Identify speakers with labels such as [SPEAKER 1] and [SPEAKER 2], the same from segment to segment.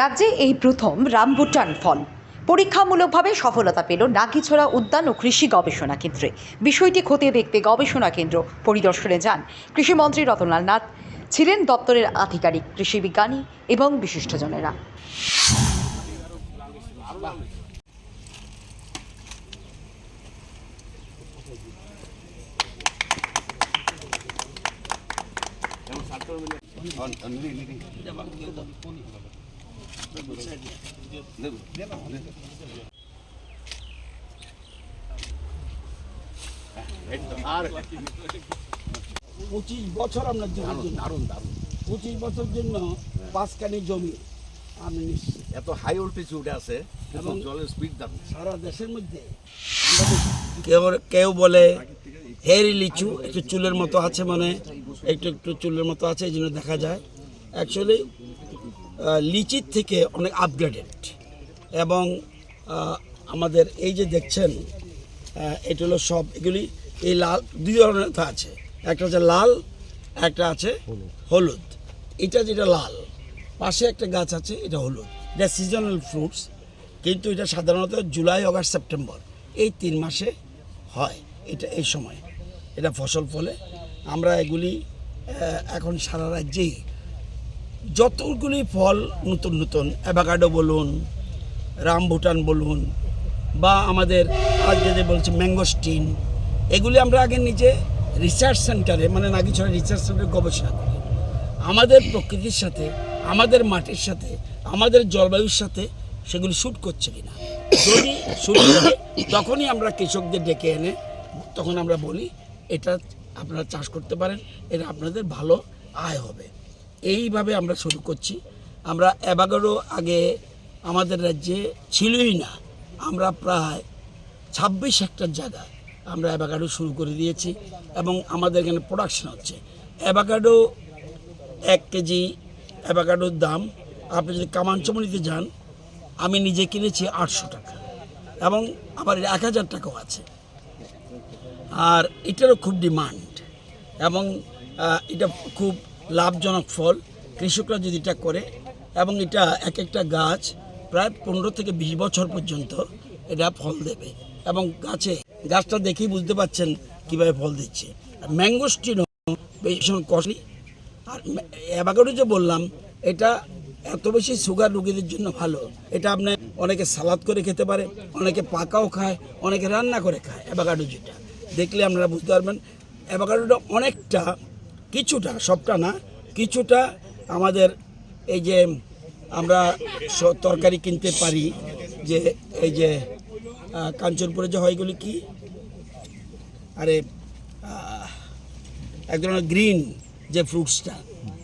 [SPEAKER 1] রাজ্যে এই প্রথম রামবুটান ফল। পরীক্ষামূলকভাবে সফলতা পেল নাগিছড়া উদ্যান ও কৃষি গবেষণা কেন্দ্রে। বিষয়টি খতিয়ে দেখতে গবেষণা কেন্দ্র পরিদর্শনে যান কৃষিমন্ত্রী রতনলাল নাথ, ছিলেন দপ্তরের আধিকারিক কৃষি বিজ্ঞানী এবং বিশিষ্টজনেরা।
[SPEAKER 2] পঁচিশ বছর আমরা জমি দারুণ দারুণ পঁচিশ বছর জন্য পাঁচখানি জমি। আমি নিশ্চিত
[SPEAKER 3] এত হাই অল্টিটিউডে আছে এবং
[SPEAKER 2] এবং-
[SPEAKER 3] জলের স্পিড দারুণ।
[SPEAKER 2] সারা দেশের মধ্যে কেউ কেউ বলে হেরি লিচু একটু চুলের মতো আছে মানে একটু একটু চুলের মতো আছে এই জন্য দেখা যায়। অ্যাকচুয়ালি লিচির থেকে অনেক আপগ্রেডেড এবং আমাদের এই যে দেখছেন এটা হলো সব এগুলি, এই লাল, দুই ধরনের আছে। একটা হচ্ছে লাল, একটা আছে হলুদ। এটা যেটা লাল, পাশে একটা গাছ আছে, এটা হলুদ। এটা সিজনাল ফ্রুটস কিন্তু এটা সাধারণত জুলাই, অগাস্ট, সেপ্টেম্বর, এই তিন মাসে হয়, এটা এই সময়। এটা ফসল ফলে। আমরা এগুলি এখন সারা রাজ্যেই যতগুলি ফল নতুন নতুন অ্যাভাকাডো বলুন রামভুটান বলুন, বা আমাদের আজকে যে বলছে ম্যাঙ্গোস্টিন এগুলি আমরা আগে নিজে রিসার্চ সেন্টারে মানে নাগিছড়া রিসার্চ সেন্টারে গবেষণা করি। আমাদের প্রকৃতির সাথে, আমাদের মাটির সাথে, আমাদের জলবায়ুর সাথে সেগুলি শ্যুট করছে কিনা। যদি শ্যুট করে, তখনই আমরা কৃষকদের ডেকে এনে, তখন আমরা বলি, এটা আপনারা চাষ করতে পারেন, এটা আপনাদের ভালো আয় হবে। এইভাবে আমরা শুরু করছি। আমরা অ্যাবাগারো আগে আমাদের রাজ্যে ছিলই না। আমরা প্রায় ছাব্বিশ হেক্টর জায়গা আমরা অ্যাবাগাডো শুরু করে দিয়েছি এবং আমাদের এখানে প্রোডাকশন হচ্ছে। অ্যাবাগাডো এক কেজি অ্যাবাগাডোর দাম, আপনি যদি কামানচমনিতে যান, আমি নিজে কিনেছি আটশো টাকা এবং আবার এক হাজার টাকাও আছে। আর এটারও খুব ডিমান্ড এবং এটা খুব লাভজনক ফল কৃষকরা যদি এটা করে, এবং এটা এক একটা গাছ প্রায় পনেরো থেকে বিশ বছর পর্যন্ত এটা ফল দেবে। এবং গাছে, গাছটা দেখেই বুঝতে পাচ্ছেন কীভাবে ফল দিচ্ছে। ম্যাঙ্গোস্টিনও ভীষণ কস্টলি আর অ্যাভাকাডো যে বললাম, এটা এত বেশি সুগার রোগীদের জন্য ভালো। এটা আপনি অনেকে সালাদ করে খেতে পারে, অনেকে পাকাও খায়, অনেকে রান্না করে খায় অ্যাভাকাডো যেটা। দেখলে আপনারা বুঝতে পারবেন অ্যাভাকাডোটা অনেকটা কিছুটা সবটা না কিছুটা আমাদের এই যে আমরা তরকারি কিনতে পারি যে এই যে কাঞ্চনপুরে যে হয় এগুলি কি? আরে এক ধরনের গ্রিন যে ফ্রুটসটা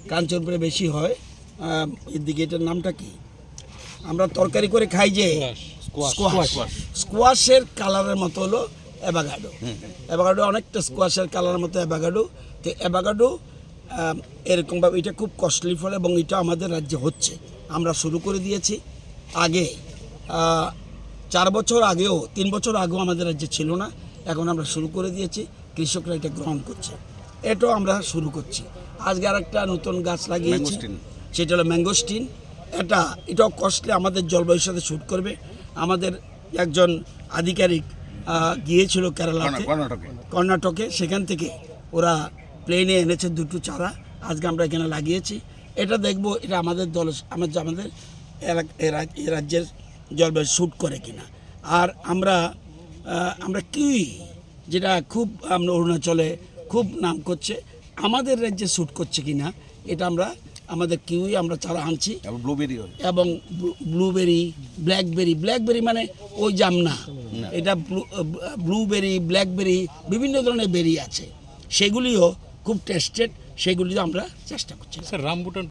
[SPEAKER 2] কাঞ্চনপুরে বেশি হয়। আহ, এদিকে এটার নামটা কি? আমরা তরকারি করে খাই যে স্কোয়াশ স্কোয়াশের কালারের মতো হলো অ্যাভাগাডো অ্যাভাগাডো অনেকটা স্কোয়াশের কালারের মতো অ্যাভাগাডো তো অ্যাভাগাডো এরকমভাবে এটা খুব কস্টলি ফল এবং এটা আমাদের রাজ্যে হচ্ছে। আমরা শুরু করে দিয়েছি আগে চার বছর আগেও তিন বছর আগেও আমাদের রাজ্যে ছিল না। এখন আমরা শুরু করে দিয়েছি কৃষকরা এটা গ্রহণ করছে। এটাও আমরা শুরু করছি। আজকে আর একটা নতুন গাছ লাগিয়েছি। সেটা হলো ম্যাঙ্গোস্টিন এটা এটাও কস্টলি আমাদের জলবায়ুর সাথে শ্যুট করবে। আমাদের একজন আধিকারিক গিয়েছিল কেরালাতে।
[SPEAKER 3] কর্ণাটকে।
[SPEAKER 2] কর্ণাটকে। সেখান থেকে ওরা প্লেনে এনেছে দুটো চারা। আজকে আমরা এখানে লাগিয়েছি। এটা দেখব এটা আমাদের দল আমাদের আমাদের রাজ্যের জলবায়ু শ্যুট করে কিনা। আর আমরা আমরা কিউই যেটা খুব আমরা অরুণাচলে খুব নাম করছে আমাদের রাজ্যে শ্যুট করছে কিনা এটা আমরা আমাদের কিউই আমরা চারা আনছি।
[SPEAKER 3] এবং ব্লুবেরি
[SPEAKER 2] এবং ব্লুবেরি ব্ল্যাকবেরি ব্ল্যাকবেরি মানে ওই জাম না। এটা ব্লু ব্লুবেরি ব্ল্যাকবেরি বিভিন্ন ধরনের বেরি আছে। সেগুলিও খুব টেস্টেড সেগুলিও আমরা চেষ্টা করছি।
[SPEAKER 4] Sir rambutan